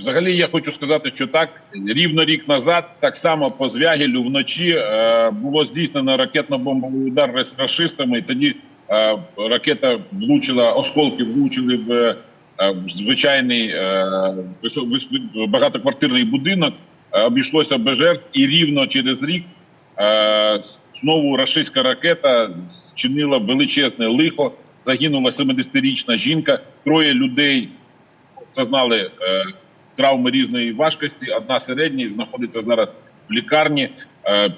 Взагалі, я хочу сказати, що так рівно рік назад, так само по Звягелю вночі е, було здійснено ракетно-бомбовий удар рас- рашистами. І тоді е, ракета влучила, осколки влучили в, е, в звичайний е, багатоквартирний будинок. Е, обійшлося без жертв, і рівно через рік е, знову рашистська ракета зчинила величезне лихо. Загинула 70-річна жінка, троє людей зазнали е, травми різної важкості. Одна середня знаходиться зараз в лікарні. Е,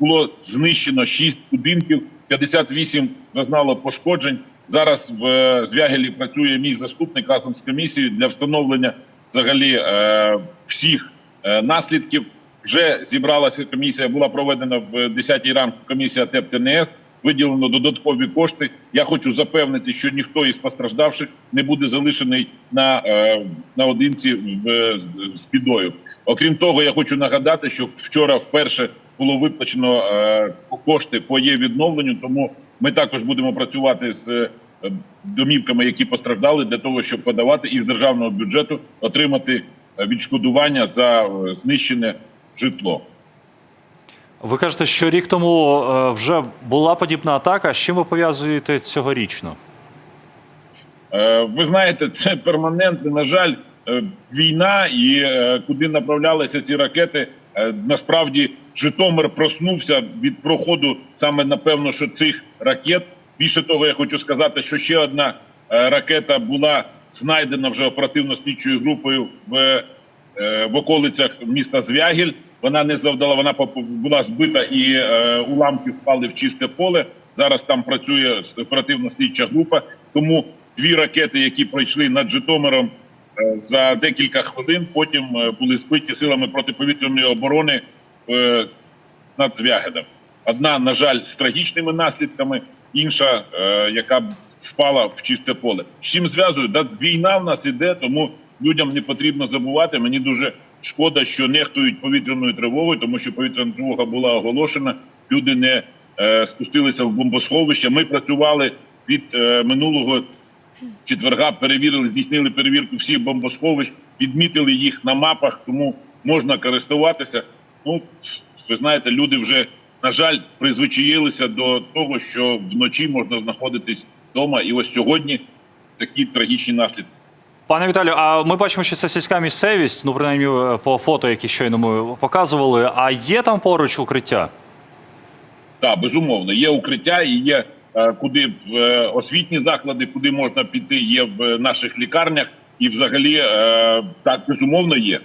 було знищено 6 будинків, 58 зазнало пошкоджень. Зараз в е, Звягелі працює мій заступник разом з комісією для встановлення взагалі е, всіх наслідків. Вже зібралася комісія, була проведена в 10-й ранку комісія ТЕП ТНС. Виділено додаткові кошти. Я хочу запевнити, що ніхто із постраждавших не буде залишений на е, наодинці в з, з бідою. Окрім того, я хочу нагадати, що вчора вперше було виплачено е, кошти по є відновленню. Тому ми також будемо працювати з е, домівками, які постраждали, для того, щоб подавати із державного бюджету отримати відшкодування за знищене житло. Ви кажете, що рік тому е, вже була подібна атака. З чим ви пов'язуєте цьогорічно? Е, Ви знаєте, це перманентне, на жаль, е, війна, і куди направлялися ці ракети. Насправді Житомир проснувся від проходу саме напевно, що цих ракет. Більше того, я хочу сказати, що ще одна ракета була знайдена вже оперативно-слідчою групою в, в околицях міста Звягіль. Вона не завдала, вона була збита і е, уламки впали в чисте поле. Зараз там працює оперативна слідча група. Тому дві ракети, які пройшли над Житомиром е, за декілька хвилин, потім е, були збиті силами протиповітряної оборони е, над Звягедом. Одна, на жаль, з трагічними наслідками, інша, е, яка впала в чисте поле. З чим зв'язую? Да, війна в нас іде, тому людям не потрібно забувати. Мені дуже шкода, що нехтують повітряною тривогою, тому що повітряна тривога була оголошена. Люди не е, спустилися в бомбосховище. Ми працювали від е, минулого четверга перевірили, здійснили перевірку всіх бомбосховищ, відмітили їх на мапах, тому можна користуватися. Ну ви знаєте, люди вже на жаль призвичаїлися до того, що вночі можна знаходитись вдома, і ось сьогодні такі трагічні наслідки. Пане Віталію, а ми бачимо, що це сільська місцевість, ну принаймні е, по фото, які щойно ми показували. А є там поруч укриття? Так, безумовно, є укриття і є е, куди в е, освітні заклади, куди можна піти, є в наших лікарнях, і взагалі так безумовно є.